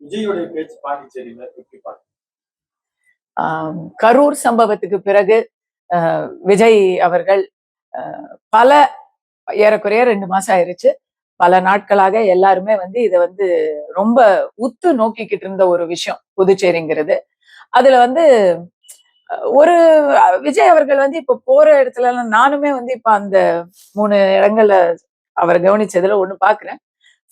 விஜயுடைய பேச்சு பாண்டிச்சேரியில எப்படி பார்க்க கரூர் சம்பவத்துக்கு பிறகு அஹ், விஜய் அவர்கள் பல ஏறக்குறைய ரெண்டு மாசம் ஆயிருச்சு. பல நாட்களாக எல்லாருமே வந்து இதை வந்து ரொம்ப உத்து நோக்கிக்கிட்டு இருந்த ஒரு விஷயம் புதுச்சேரிங்கிறது. அதுல வந்து ஒரு விஜய் அவர்கள் வந்து இப்ப போற இடத்துல எல்லாம் நானுமே வந்து இப்ப அந்த மூணு இடங்கள்ல அவர் கவனிச்சதுல ஒண்ணு பாக்குறேன்.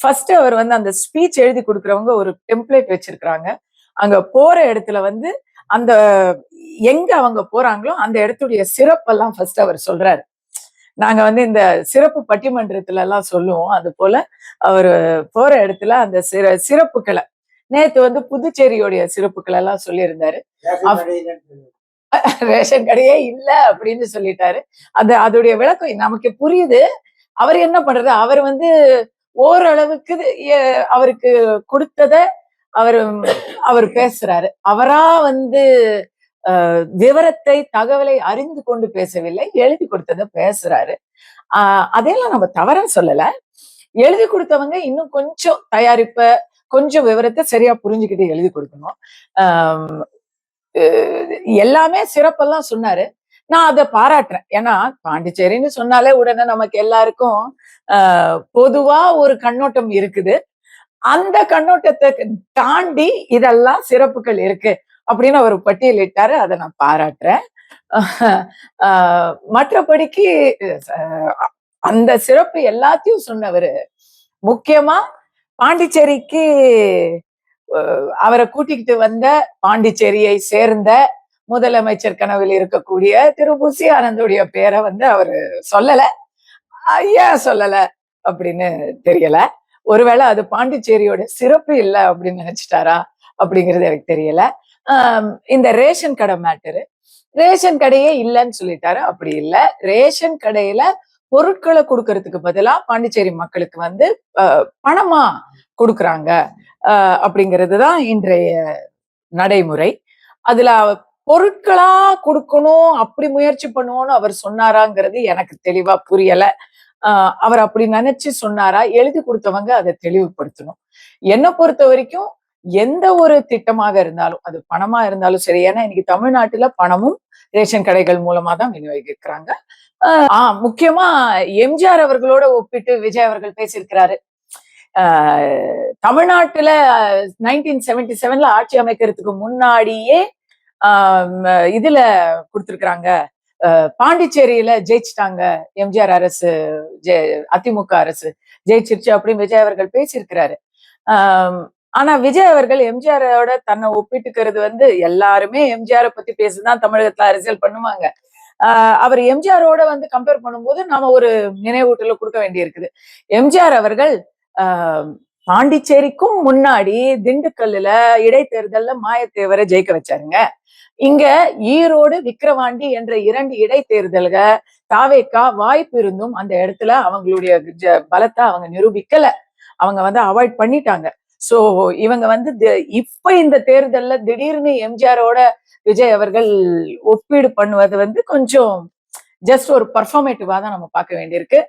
ஃபர்ஸ்ட் அவர் வந்து அந்த ஸ்பீச் எழுதி கொடுக்கறவங்க ஒரு டெம்ப்ளேட் வச்சிருக்கிறாங்க. அங்க போற இடத்துல வந்து அந்த எங்க அவங்க போறாங்களோ அந்த இடத்துடைய சிறப்பெல்லாம் ஃபர்ஸ்ட் அவர் சொல்றாரு. நாங்க வந்து இந்த சிறப்பு பட்டிமன்றத்துல எல்லாம் சொல்லுவோம். அது போல அவர் போற இடத்துல அந்த சிற சிறப்புகளை. நேத்து வந்து புதுச்சேரியோடைய சிறப்புகள் எல்லாம் சொல்லியிருந்தாரு ரேஷன் கடையே இல்ல அப்படின்னு சொல்லிட்டாரு. அது அதோடைய விளக்கம் நமக்கு புரியுது. அவர் என்ன பண்றது? அவர் வந்து ஓரளவுக்கு அவருக்கு கொடுத்தத அவர் அவர் பேசுறாரு. அவரா வந்து விவரத்தை தகவலை அறிந்து கொண்டு பேசவில்லை எழுதி கொடுத்ததை பேசுறாரு. ஆஹ் அதையெல்லாம் நம்ம தவறா சொல்லல. எழுதி கொடுத்தவங்க இன்னும் கொஞ்சம் தயாரிப்ப கொஞ்சம் விவரத்தை சரியா புரிஞ்சுக்கிட்டு எழுதி கொடுக்கணும். ஆஹ் எல்லாமே சிறப்பெல்லாம் சொன்னாரு. நான் அதை பாராட்டுறேன். ஏன்னா பாண்டிச்சேரின்னு சொன்னாலே உடனே நமக்கு எல்லாருக்கும் ஆஹ் பொதுவா ஒரு கண்ணோட்டம் இருக்குது. அந்த கண்ணோட்டத்தை தாண்டி இதெல்லாம் சிறப்புகள் இருக்கு அப்படின்னு அவர் பட்டியலிட்டாரு. அதை நான் பாராட்டுறேன். ஆஹ் மற்றபடிக்கு அந்த சிறப்பு எல்லாத்தையும் சொன்னவரு. முக்கியமா பாண்டிச்சேரிக்கு அவரை கூட்டிக்கிட்டு வந்த பாண்டிச்சேரியை சேர்ந்த முதலமைச்சர் கனவில் இருக்கக்கூடிய திரு. புசி ஆனந்துடைய பேரை வந்து அவரு சொல்லல. ஐயா ஏன் சொல்லல அப்படின்னு தெரியல. ஒருவேளை அது பாண்டிச்சேரியோட சிறப்பு இல்லை அப்படின்னு நினைச்சிட்டாரா அப்படிங்கிறது எனக்கு தெரியல. இந்த ரேஷன் கடை மேட்டரு ரேஷன் கடையே இல்லைன்னு சொல்லிட்டாரு. அப்படி இல்லை. ரேஷன் கடையில பொருட்களை கொடுக்கறதுக்கு பதிலா பாண்டிச்சேரி மக்களுக்கு வந்து பணமா கொடுக்குறாங்க. அஹ், அப்படிங்கிறது தான் இன்றைய நடைமுறை. அதுல பொருட்களா கொடுக்கணும் அப்படி முயற்சி பண்ணுவோம்னு அவர் சொன்னாராங்கிறது எனக்கு தெளிவா புரியல. ஆஹ் அவர் அப்படி நினைச்சு சொன்னாரா? எழுதி கொடுத்தவங்க அதை தெளிவுபடுத்தணும். என்னை பொறுத்த வரைக்கும் எந்த ஒரு திட்டமாக இருந்தாலும் அது பணமா இருந்தாலும் சரி ஏன்னா இன்னைக்கு தமிழ்நாட்டுல பணமும் ரேஷன் கடைகள் மூலமா தான் விநியோகிக்கிறாங்க. ஆஹ் ஆஹ் முக்கியமா எம்ஜிஆர் அவர்களோட ஒப்பிட்டு விஜய் அவர்கள் பேசியிருக்கிறாரு. ஆஹ் தமிழ்நாட்டுல நைன்டீன் செவன்டி செவன்ல ஆட்சி அமைக்கிறதுக்கு முன்னாடியே இதுல கொடுத்துருக்குறாங்க. பாண்டிச்சேரியில ஜெயிச்சிட்டாங்க எம்ஜிஆர் அரசு ஜெ- அதிமுக அரசு. ஜெயிச்சிருச்சு அப்படின்னு விஜய் அவர்கள் பேசியிருக்கிறாரு. ஆஹ் ஆனா விஜய் அவர்கள் எம்ஜிஆரோட தன்னை ஒப்பிட்டுக்கிறது வந்து எல்லாருமே எம்ஜிஆரை பத்தி பேசிதான் தமிழகத்துல அரசியல் பண்ணுவாங்க. ஆஹ் அவர் எம்ஜிஆரோட வந்து கம்பேர் பண்ணும்போது நாம ஒரு நினைவூட்டல கொடுக்க வேண்டியிருக்குது. எம்ஜிஆர் அவர்கள் ஆஹ் பாண்டிச்சேரிக்கும் முன்னாடி திண்டுக்கல்லுல இடைத்தேர்தல்ல மாயத்தேவரை ஜெயிக்க வச்சாருங்க. இங்க ஈரோடு விக்கிரவாண்டி என்ற இரண்டு இடைத்தேர்தல்க தாவேக்கா வாய்ப்பு இருந்தும் அந்த இடத்துல அவங்களுடைய பலத்தை அவங்க நிரூபிக்கல. அவங்க வந்து அவாய்ட் பண்ணிட்டாங்க. சோ இவங்க வந்து இப்ப இந்த தேர்தல்ல திடீர்னு எம்ஜிஆரோட விஜய் அவர்கள் ஒப்பீடு பண்ணுவது வந்து கொஞ்சம் ஜஸ்ட் ஒரு பர்ஃபார்மேட்டிவா தான் நம்ம பார்க்க வேண்டியிருக்கு.